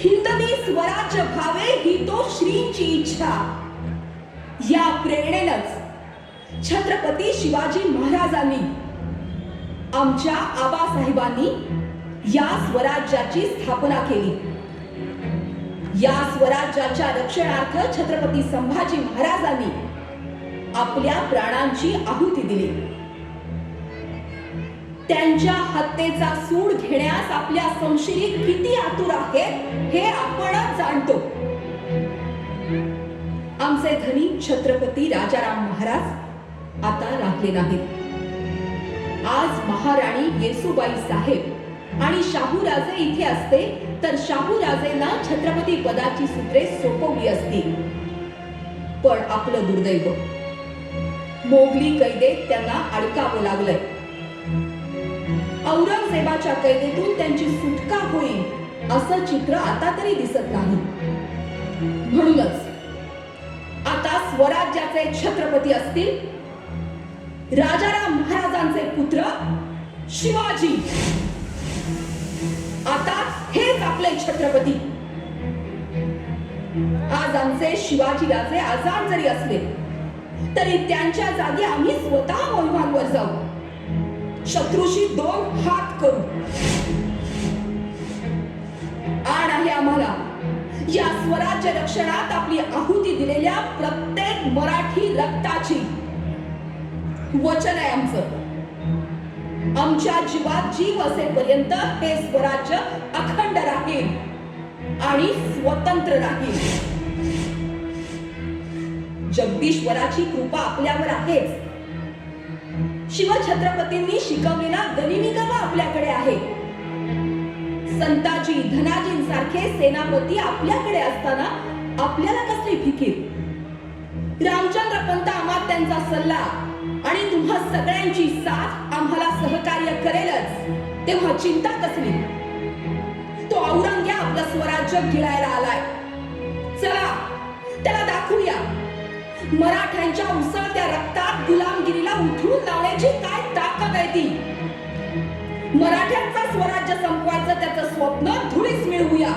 हिंदवी स्वराज्य भावे ही तो श्रींची इच्छा. या प्रेरणेनच छत्रपती शिवाजी महाराजांनी आमच्या आबासाहेबांनी या स्वराज्याची स्थापना केली. या स्वराज्याच्या रक्षणार्थ छत्रपती संभाजी महाराजांनी आपल्या प्राणांची आहुती दिली. त्यांच्या हत्येचा सूड घेण्यास आपल्या संशयित किती आतुर आहेत हे आपणच जाणतो. आमचे धनी छत्रपती राजाराम महाराज आता राहिले नाहीत. आज महाराणी येसुबाई साहेब आणि शाहूराजे इथे असते तर शाहू राजेंना छत्रपती पदाची सूत्रे सोपवली असती पण आपलं दुर्दैव मोगली कैदेत त्यांना अडकावं लागलंय. औरंगजेबाच्या कैदेतून त्यांची सुटका होईल असं चित्र आता तरी दिसत नाही. म्हणूनच आता स्वराज्याचे छत्रपती असतील राजाराम महाराजांचे पुत्र शिवाजी. आता हेच आपले छत्रपती. आज आमचे शिवाजी राजे आजाद जरी असले तरी त्यांच्या जागी आम्ही स्वतः मोहिमांवर जाऊ. शत्रूशी दोन हात करू. आण आहे आम्हाला. या स्वराज्य रक्षणात आपली आहुती दिलेल्या प्रत्येक मराठी रक्ताची. वचन आहे आमचं. आमच्या जीवात जीव असेपर्यंत हे स्वराज्य अखंड राहील आणि स्वतंत्र राहील. जगदीश्वराची कृपा आपल्यावर आहेच. शिवछत्रपतींनी शिकवलेला गनिमिगवा आपल्याकडे आहे. संताजी धनाजींसारखे सेनापती आपल्याकडे असताना आपल्याला कसली फिकीर? रामचंद्र पंत त्यांचा सल्ला आणि तुम्हा सगळ्यांची साथ आम्हाला सहकार्य करेलच तेव्हा चिंता कसली? तो औरंग्या आपलं स्वराज्य गिळायला आलाय. चला मराठ्यांच्या उसळत्या रक्तात गुलामगिरीला उठून लावण्याची काय ताकद आहे ती? मराठ्यांचा स्वराज्य संपवायचं त्याचं स्वप्न धुळीस मिळवूया.